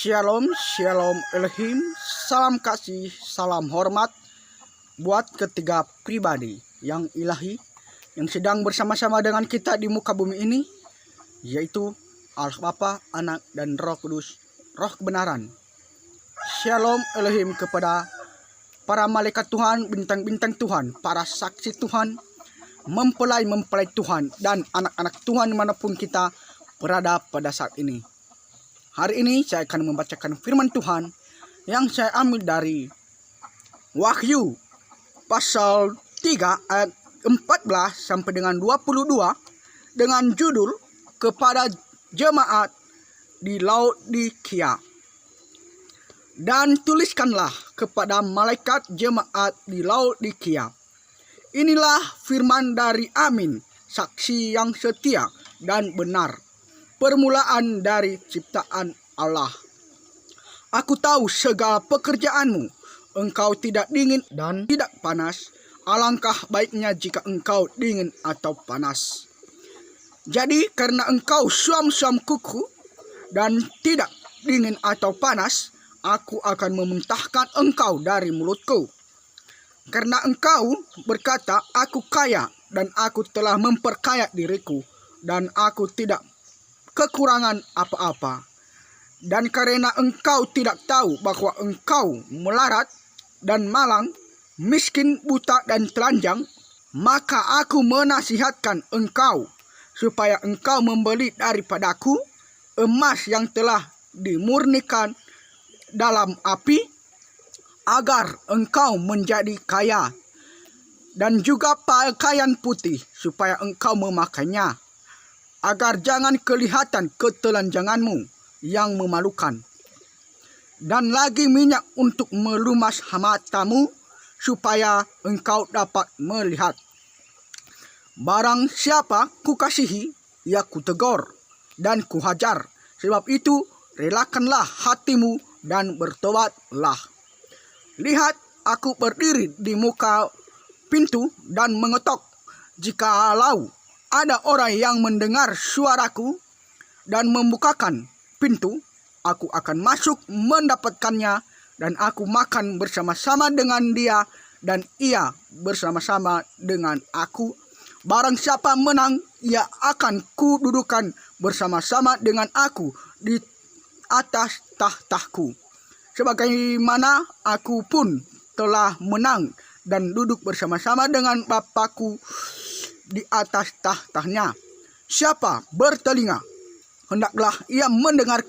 Shalom, shalom Elohim, salam kasih, salam hormat buat ketiga pribadi yang ilahi yang sedang bersama-sama dengan kita di muka bumi ini, yaitu Allah Bapa, Anak, dan Roh Kudus, Roh kebenaran. Shalom Elohim kepada para malaikat Tuhan, bintang-bintang Tuhan, para saksi Tuhan, mempelai-mempelai Tuhan, dan anak-anak Tuhan di mana pun kita berada pada saat ini. Hari ini saya akan membacakan firman Tuhan yang saya ambil dari Wahyu pasal 3 ayat 14 sampai dengan 22 dengan judul kepada jemaat di Laodikia. Dan tuliskanlah kepada malaikat jemaat di Laodikia. Inilah firman dari Amin, saksi yang setia dan benar permulaan dari ciptaan Allah. Aku tahu segala pekerjaanmu. Engkau tidak dingin dan tidak panas. Alangkah baiknya jika engkau dingin atau panas. Jadi karena engkau suam-suam kuku dan tidak dingin atau panas, aku akan memuntahkan engkau dari mulutku. Karena engkau berkata, aku kaya dan aku telah memperkaya diriku dan aku tidak kekurangan apa-apa. Dan karena engkau tidak tahu bahwa engkau melarat dan malang, miskin, buta, dan telanjang, maka aku menasihatkan engkau supaya engkau membeli daripadaku emas yang telah dimurnikan dalam api agar engkau menjadi kaya dan juga pakaian putih supaya engkau memakainya agar jangan kelihatan ketelanjanganmu yang memalukan. Dan lagi minyak untuk melumas matamu supaya engkau dapat melihat. Barang siapa kukasihi, ya kutegur dan kuhajar. Sebab itu relakanlah hatimu dan bertobatlah. Lihat, aku berdiri di muka pintu dan mengetok. Jikalau ada orang yang mendengar suaraku dan membukakan pintu, aku akan masuk mendapatkannya dan aku makan bersama-sama dengan dia dan ia bersama-sama dengan aku. Barang siapa menang, ia akan kududukan bersama-sama dengan aku di atas tahtaku. Sebagaimana aku pun telah menang dan duduk bersama-sama dengan Bapakku di atas tahtanya. Siapa bertelinga, hendaklah ia mendengarkan